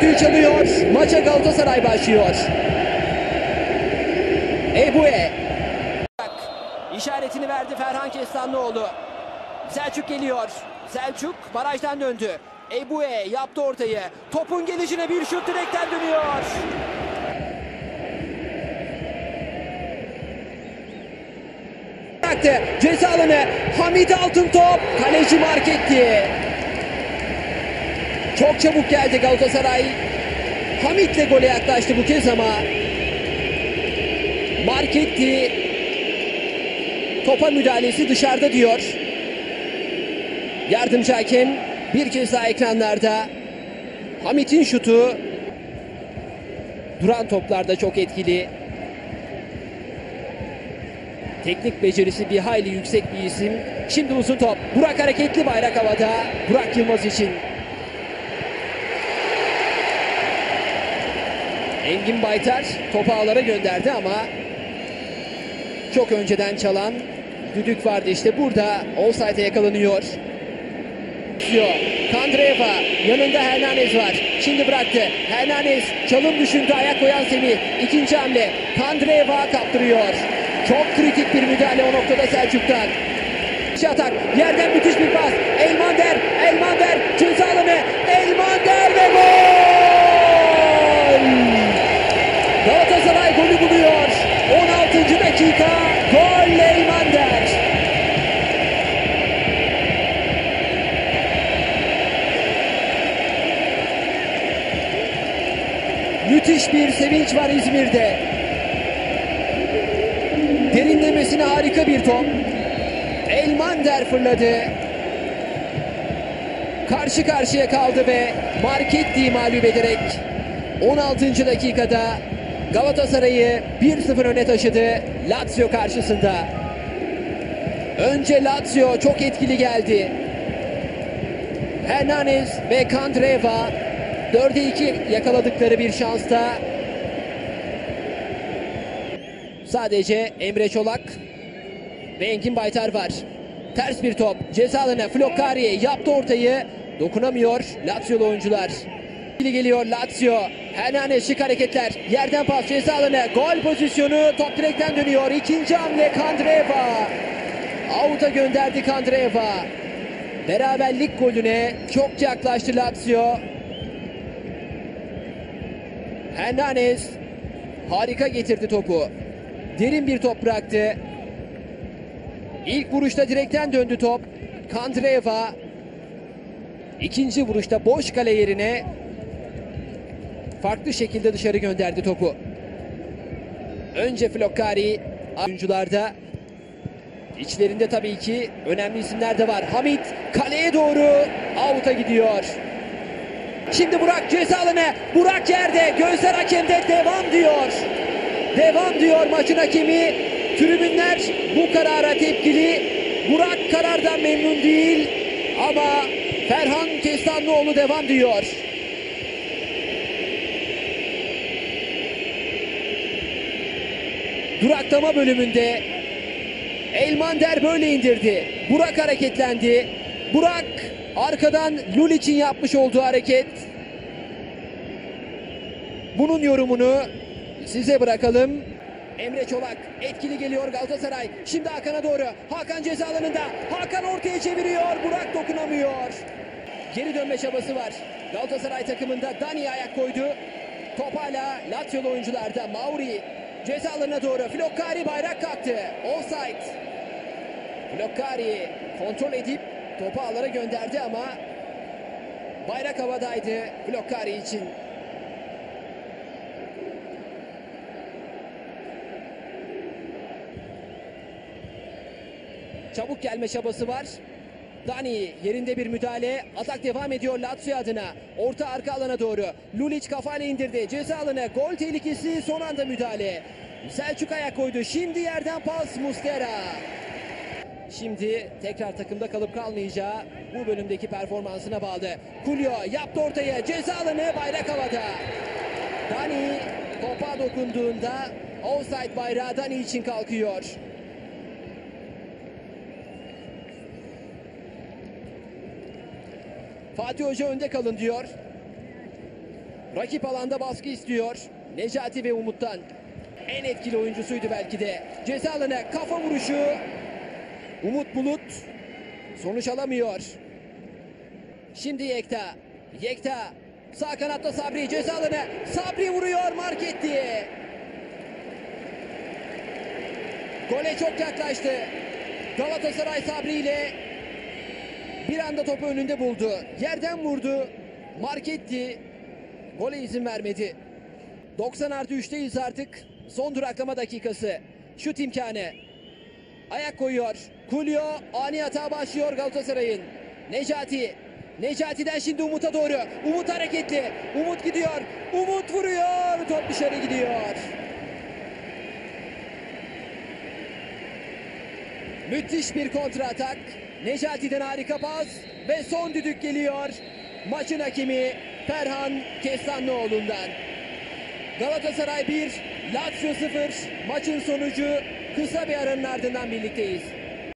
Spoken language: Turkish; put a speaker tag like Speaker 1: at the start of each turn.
Speaker 1: düdüğü çalıyor. Maça Galatasaray başlıyor. Ebue. İşaretini verdi Ferhan Kestanlıoğlu. Selçuk geliyor. Selçuk barajdan döndü. Ebue yaptı ortayı. Topun gelişine bir şut direkten dönüyor. Ceza alanı. Hamit Altıntop. Kaleci mark etti. Çok çabuk geldi Galatasaray. Hamit'le gole yaklaştı bu kez ama mark. Topa müdahalesi dışarıda diyor. Yardımcı hakem bir kez daha ekranlarda. Hamit'in şutu duran toplarda çok etkili. Teknik becerisi bir hayli yüksek bir isim. Şimdi uzun top. Burak hareketli bayrak havada. Burak Yılmaz için. Engin Baytar topu ağlara gönderdi ama çok önceden çalan düdük vardı işte burada offside'e yakalanıyor. Kandreva yanında Hernandez var. Şimdi bıraktı. Hernandez çalım düşündü ayak koyan Semih. İkinci hamle. Kandreva kaptırıyor. Çok kritik bir müdahale o noktada Selçuk'tan. İki atak. Yerden müthiş bir pas. Elmander. Elmander. Ceza alanı. Elmander ve gol! 16. dakika. Gol Elmander. Müthiş bir sevinç var İzmir'de. Derinlemesine harika bir top. Elmander fırladı. Karşı karşıya kaldı ve Marketti mağlup ederek 16. dakikada Galatasaray'ı 1-0 öne taşıdı Lazio karşısında. Önce Lazio çok etkili geldi. Hernandez ve Kandreva 4'e 2 yakaladıkları bir şansta sadece Emre Çolak ve Engin Baytar var. Ters bir top. Ceza alanı Flokkari yaptı ortayı. Dokunamıyor Lazio'lu oyuncular. geliyor Lazio. Hernandez şık hareketler. Yerden pas ceza alanı. Gol pozisyonu. Top direkten dönüyor. İkinci hamle Kandreva. Out'a gönderdi Kandreva. Beraberlik golüne çok yaklaştı Lazio. Hernandez harika getirdi topu. Derin bir top bıraktı. İlk vuruşta direkten döndü top. Kandreva ikinci vuruşta boş kale yerine farklı şekilde dışarı gönderdi topu. Önce Flokkari oyuncularda içlerinde tabii ki önemli isimler de var. Hamit kaleye doğru out'a gidiyor. Şimdi Burak ceza alanı. Burak yerde. Gözler hakemde devam diyor. Devam diyor maçın hakemi. Tribünler bu karara tepkili. Burak karardan memnun değil. Ama Ferhan Kestanlıoğlu devam diyor. Duraklama bölümünde Elmander böyle indirdi. Burak hareketlendi. Burak arkadan Lulic'in yapmış olduğu hareket. Bunun yorumunu size bırakalım. Emre Çolak etkili geliyor Galatasaray. Şimdi Hakan'a doğru. Hakan ceza alanında. Hakan ortaya çeviriyor. Burak dokunamıyor. Geri dönme çabası var. Galatasaray takımında Dani ayak koydu. Top hala Lazio'lu oyuncularda. Mauri ceza alanına doğru. Flokkari bayrak kalktı. Offside. Flokkari kontrol edip topu ağlara gönderdi ama bayrak havadaydı Flokkari için. Çabuk gelme çabası var. Dani yerinde bir müdahale. Atak devam ediyor Lazio adına. Orta arka alana doğru. Lulic kafayla indirdi. Ceza alanı. Gol tehlikesi son anda müdahale. Selçuk ayak koydu. Şimdi yerden pas Mustera. Şimdi tekrar takımda kalıp kalmayacağı bu bölümdeki performansına bağlı. Kulyo yaptı ortaya. Ceza alanı bayrak havada. Dani topa dokunduğunda offside bayrağı Dani için kalkıyor. Fatih Hoca önde kalın diyor. Rakip alanda baskı istiyor. Necati ve Umut'tan. En etkili oyuncusuydu belki de. Ceza alanı kafa vuruşu. Umut Bulut sonuç alamıyor. Şimdi Yekta. Yekta sağ kanatta Sabri ceza alanı. Sabri vuruyor mark etti. Gole çok yaklaştı. Galatasaray Sabri ile bir anda topu önünde buldu. Yerden vurdu. Mark etti. Gole izin vermedi. 90 artı 3'teyiz artık. Son duraklama dakikası. Şut imkanı. Ayak koyuyor. Kulyo ani hata başlıyor Galatasaray'ın. Necati. Necati'den şimdi Umut'a doğru. Umut hareketli. Umut gidiyor. Umut vuruyor. Top dışarı gidiyor. Müthiş bir kontra atak. Necati'den harika pas ve son düdük geliyor. Maçın hakemi Ferhan Kestanlıoğlu'ndan. Galatasaray 1, Lazio 0. Maçın sonucu kısa bir aranın ardından birlikteyiz.